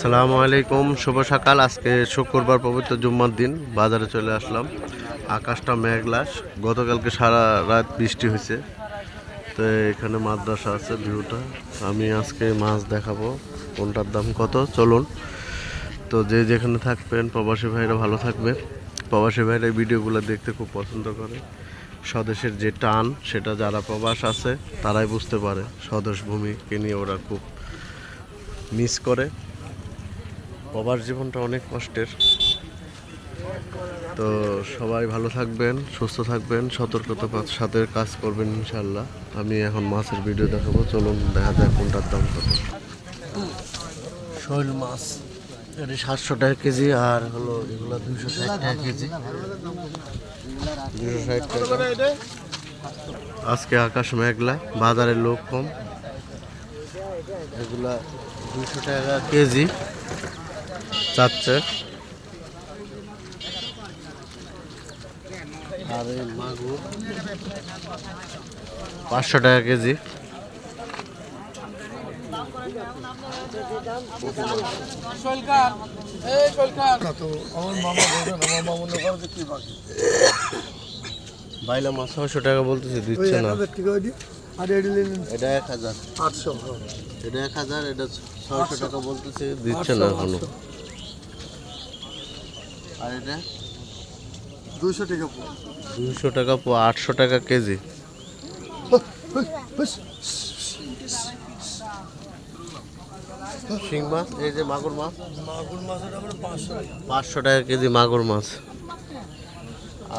আসসালামু আলাইকুম, শুভ সকাল। আজকে শুক্রবার পবিত্র জুম্মার দিন, বাজারে চলে আসলাম। আকাশটা মেঘলাস গতকালকে সারা রাত বৃষ্টি হয়েছে। তো এখানে মাদ্রাসা আছে, ভিউটা। আমি আজকে মাছ দেখাবো, কোনটার দাম কত, চলুন। তো যে যেখানে থাকবেন, প্রবাসী ভাইরা ভালো থাকবে। প্রবাসী ভাইরা ভিডিওগুলো দেখতে খুব পছন্দ করে। স্বদেশের যে টান, সেটা যারা প্রবাস আছে, তারাই বুঝতে পারে। স্বদেশ ভূমিকে নিয়ে ওরা খুব মিস করে। প্রবাস জীবনটা অনেক কষ্টের। তো সবাই ভালো থাকবেন সুস্থ থাকবেন সতর্কতার সাথে কাজ করবেন ইনশাল্লাহ আমি এখন মাছের ভিডিও দেখাবো চলুন দেখা যাক কোনটার দাম কত। শৈল মাছ এটি সাতশো টাকা কেজি আর হলো এগুলো দুইশো ষাট টাকা কেজি। দুশো ষাট টাকা। আজকে আকাশ মেঘলা বাজারে লোক কম। এগুলা দুশো টাকা কেজি। চাচ্ছে। আর এই মাগুর। পাঁচশো টাকা কেজি। বাইলা মাছ ছয়শো টাকা বলতেছে দিচ্ছে না। আর এটা এক হাজার। আটশো। এটা এক হাজার এটা ছয়শো টাকা বলতেছে দিচ্ছে না এখনও। আর এটা? দুশো টাকা। দুশো টাকা পো আটশো টাকা কেজি। শিং মাছ এই যে মাগুর মাছ। মাগুর মাছের পাঁচশো টাকা। কেজি মাগুর মাছ।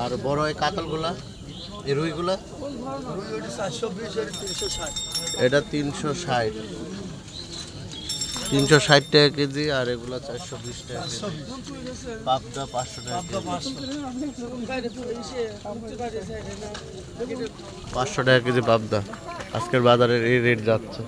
আর বড় এই কাতলগুলা এই রুইগুলা? রুই ওটি চারশো তিনশো ষাট। এটা তিনশো ষাট টাকা কেজি আর এগুলা চারশো বিশ টাকা পাবদা পাঁচশো টাকা কেজি। পাঁচশো টাকা কেজি পাবদা। আজকের বাজারের এই রেট যাচ্ছে।